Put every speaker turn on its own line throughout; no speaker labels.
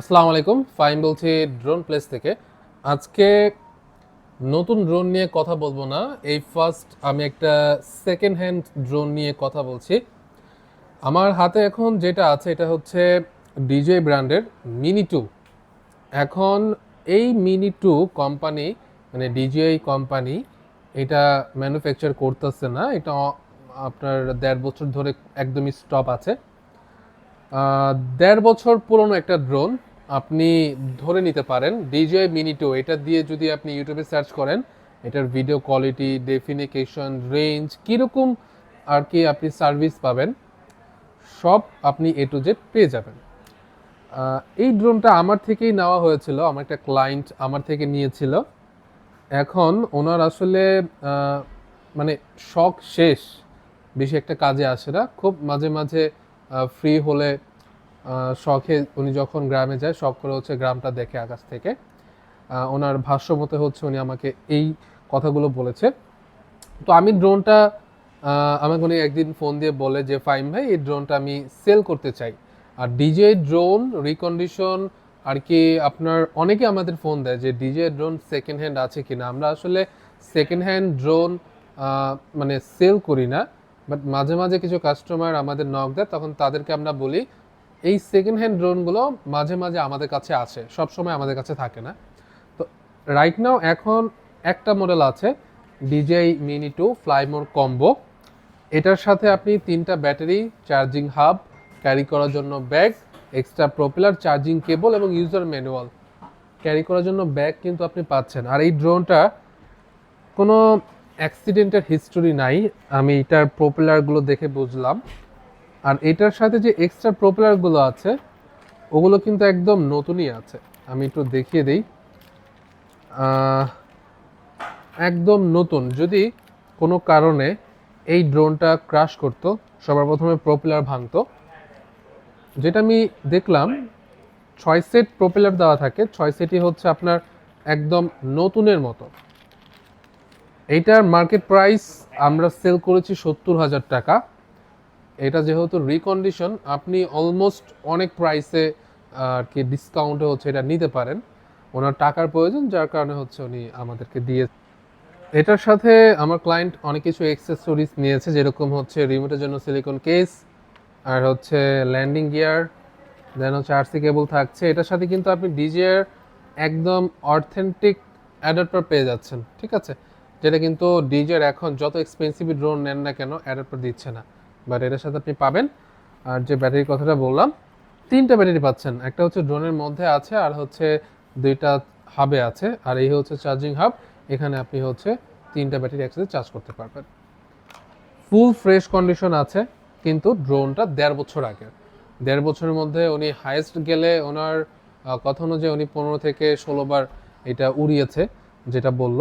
আসসালামু আলাইকুম, ফাইন বলছি ড্রোন প্লেস থেকে। আজকে নতুন ড্রোন নিয়ে কথা বলব না। এই ফার্স্ট আমি একটা সেকেন্ড হ্যান্ড ড্রোন নিয়ে কথা বলছি। আমার হাতে এখন যেটা আছে, এটা হচ্ছে ডিজে ব্র্যান্ডের মিনি টু। এখন এই মিনি টু কোম্পানি মানে ডিজিআই কোম্পানি এটা ম্যানুফ্যাকচার করতেছে না। এটা আপনার দেড় বছর ধরে একদমই স্টপ আছে। দেড় বছর পুরনো একটা ড্রোন। আপনি ধরে নিতে পারেন ডিজে মিনি টু এটা দিয়ে যদি আপনি ইউটিউবে সার্চ করেন, এটার ভিডিও কোয়ালিটি ডেফিনিকেশন রেঞ্জ কীরকম আর কি আপনি সার্ভিস পাবেন, সব আপনি এ টু জেড পেয়ে যাবেন। এই ড্রোনটা আমার থেকেই নেওয়া হয়েছিল, আমার একটা ক্লায়েন্ট আমার থেকে নিয়েছিল। এখন ওনার আসলে মানে শখ শেষ, বেশি একটা কাজে আসে না। খুব মাঝে মাঝে ফ্রি হলে শখে উনি যখন গ্রামে যায়, শখ করে হচ্ছে গ্রামটা দেখে আকাশ থেকে। ওনার ভাষ্য মতে হচ্ছে উনি আমাকে এই কথাগুলো বলেছে। তো আমি ড্রোনটা আমাকে উনি একদিন ফোন দিয়ে বলে যে, ফাইম ভাই, এই ড্রোনটা আমি সেল করতে চাই। আর ডিজে ড্রোন রিকন্ডিশন, আর কি আপনার, অনেকে আমাদের ফোন দেয় যে, ডিজে ড্রোন সেকেন্ড হ্যান্ড আছে কিনা। আমরা আসলে সেকেন্ড হ্যান্ড ড্রোন মানে সেল করি না। বাট মাঝে মাঝে কিছু কাস্টমার আমাদের নক দেয়, তখন তাদেরকে আমরা বলি এই সেকেন্ড হ্যান্ড ড্রোনগুলো মাঝে মাঝে আমাদের কাছে আছে সব সময় আমাদের কাছে থাকে না। তো রাইট নাও এখন একটা মডেল আছে DJI mini two fly more combo এটার সাথে আপনি তিনটা ব্যাটারি চার্জিং হাব ক্যারি করার জন্য bag extra propeller charging cable এবং ইউজার ম্যানুয়াল ক্যারি করার জন্য ব্যাগ কিন্তু আপনি পাচ্ছেন। আর এই ড্রোনটা কোনো অ্যাক্সিডেন্টের হিস্টোরি নাই। আমি এটার প্রপেলারগুলো দেখে বুঝলাম। আর এটার সাথে যে এক্সট্রা প্রপেলারগুলো আছে, ওগুলো কিন্তু একদম নতুনই আছে। আমি একটু দেখিয়ে দিই। একদম নতুন। যদি কোনো কারণে এই ড্রোনটা ক্রাশ করতো, সবার প্রথমে প্রপেলার ভাঙতো। যেটা আমি দেখলাম, ছয় সেট প্রপেলার দেওয়া থাকে, ছয় সেটই হচ্ছে আপনার একদম নতুনের মতো। এইটার মার্কেট প্রাইস আমরা সেল করেছি সত্তর হাজার টাকা। এটা যেহেতু রিকন্ডিশন আপনি অলমোস্ট অনেক প্রাইসে আর কি ডিসকাউন্টে হচ্ছে এটা নিতে পারেন। ওনার টাকার প্রয়োজন, যার কারণে হচ্ছে উনি আমাদেরকে দিয়ে এটার সাথে আমার ক্লায়েন্ট অনেক কিছু এক্সেসরিজ নিয়েছে, যেরকম হচ্ছে রিমোটের জন্য সিলিকন কেস আর হচ্ছে ল্যান্ডিং গিয়ার দেন হচ্ছে আরসি কেবল থাকছে। এটার সাথে কিন্তু আপনি ডিজিআর একদম অথেন্টিক অ্যাডাপ্টার পেয়ে যাচ্ছেন, ঠিক আছে? যেটা কিন্তু ডিজিআর এখন যত এক্সপেন্সিভ ড্রোন নেন না কেন অ্যাডাপ্টার দিচ্ছে না। বাট এটার সাথে আপনি পাবেন। আর যে ব্যাটারির কথাটা বললাম, তিনটা ব্যাটারি পাচ্ছেন। একটা হচ্ছে ড্রোনের মধ্যে আছে, আর হচ্ছে দুইটা হাবে আছে। আর এই হচ্ছে চার্জিং হাব এখানে আপনি হচ্ছে তিনটা ব্যাটারি একসাথে চার্জ করতে পারবেন। ফুল ফ্রেশ কন্ডিশন আছে, কিন্তু ড্রোনটা দেড় বছর আগের দেড় বছরের মধ্যে উনি হাইয়েস্ট গেলে ওনার কথা অনুযায়ী উনি পনেরো থেকে ষোলো বার এটা উড়িয়েছে, যেটা বলল।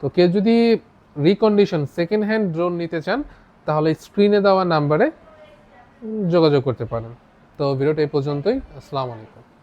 তো কেউ যদি রিকন্ডিশন সেকেন্ড হ্যান্ড ড্রোন নিতে চান তাহলে স্ক্রিনে দেওয়া নাম্বারে যোগাযোগ করতে পারেন। তো ভিডিওটা এই পর্যন্তই। আসসালামু আলাইকুম।